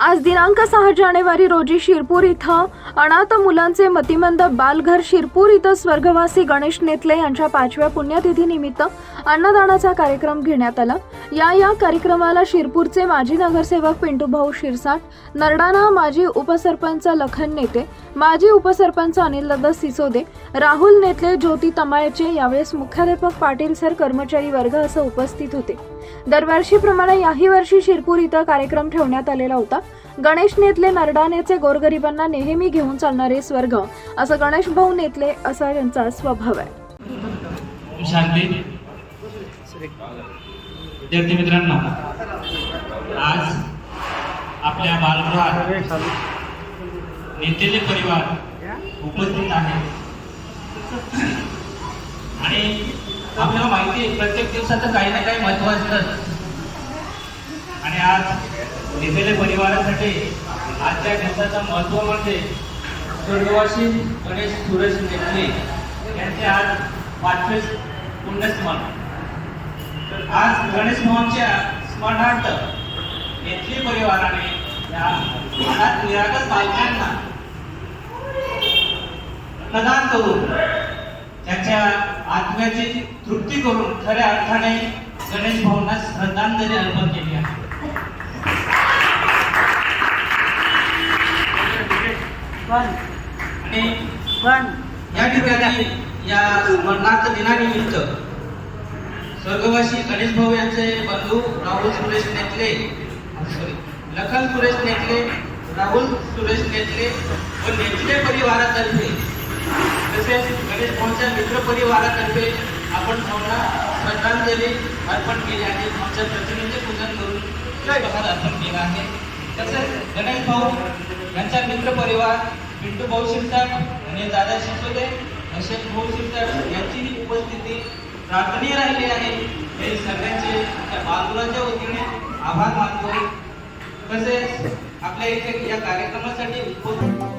आज दिनांक सहा जानेवारी रोजी शिरपूर इथं अनाथ मुलांचे मतिमंद बालघर शिरपूर इथं स्वर्गवासी गणेश नेतले यांच्या पाचव्या पुण्यतिथीनिमित्त अन्नदानाचा कार्यक्रम घेण्यात आला. या या कार्यक्रमाला शिरपूरचे माजी नगरसेवक पिंटूभाऊ शिरसाट नरडाणा माजी उपसरपंच लखन नेते माजी उपसरपंच अनिलदादा सिसोदे राहुल नेतले ज्योती तमाळचे यावेळेस मुख्याध्यापक पाटील सर कर्मचारी वर्ग असं उपस्थित होते. दरवर्षीप्रमाणे याही वर्षी शिरपूर इथं कार्यक्रम ठेवण्यात आलेला होता. गणेश नेतले नरडाण्याचे गोरगरिबांना नेहमी घेऊन चालणारे स्वर्ग असं गणेश भाऊ नेतले असा त्यांचा स्वभाव आहे. शांती. विद्यार्थी मित्रांनो आज आपल्या बालगृहात नेतेले परिवार उपस्थित आहे. आणि आपल्याला माहिती आहे प्रत्येक दिवसाचं काही ना काही महत्त्व असतं. आणि आज नेतेले परिवारासाठी आजच्या दिवसाचं महत्त्व म्हणजे स्वर्गवासी गणेश सूरज नेमणे यांचे आज पाचवे पुण्यस्मरण तर आज गणेश भावांच्या स्मरणार्थ नेतली परिवाराने या अनाथ निरागस बालकांना अन्नदान करून त्याच्या आत्म्याची तृप्ती करून खऱ्या अर्थाने गणेश भाऊंना श्रद्धांजली अर्पण केली आहे. आणि या ठिकाणी या स्मरणार्थ दिनानिमित्त स्वर्गवासी गणेश भाऊ यांचे बंधू राहुल सुरेश नेतले सॉरी लखन सुरेश नेतले राहुल सुरेश नेतले व नेतले परिवारातर्फे तसेच गणेश भाऊच्या मित्र परिवारातर्फे आपण भाऊला श्रद्धांजली अर्पण केली आहे आमच्या प्रतिनिधी पूजन करून अर्पण केला आहे. तसेच गणेश भाऊ यांचा मित्र परिवार पिंटू भाऊ शिरसाट आणि दादा शिसोदे अशोक भाऊ शिरसाट यांची उपस्थिती प्रार्थनीय राहिली आहे. हे सगळ्यांचे त्या बाजूलाच्या वतीने आभार मानतो. तसेच आपल्या इथे या कार्यक्रमासाठी उपस्थित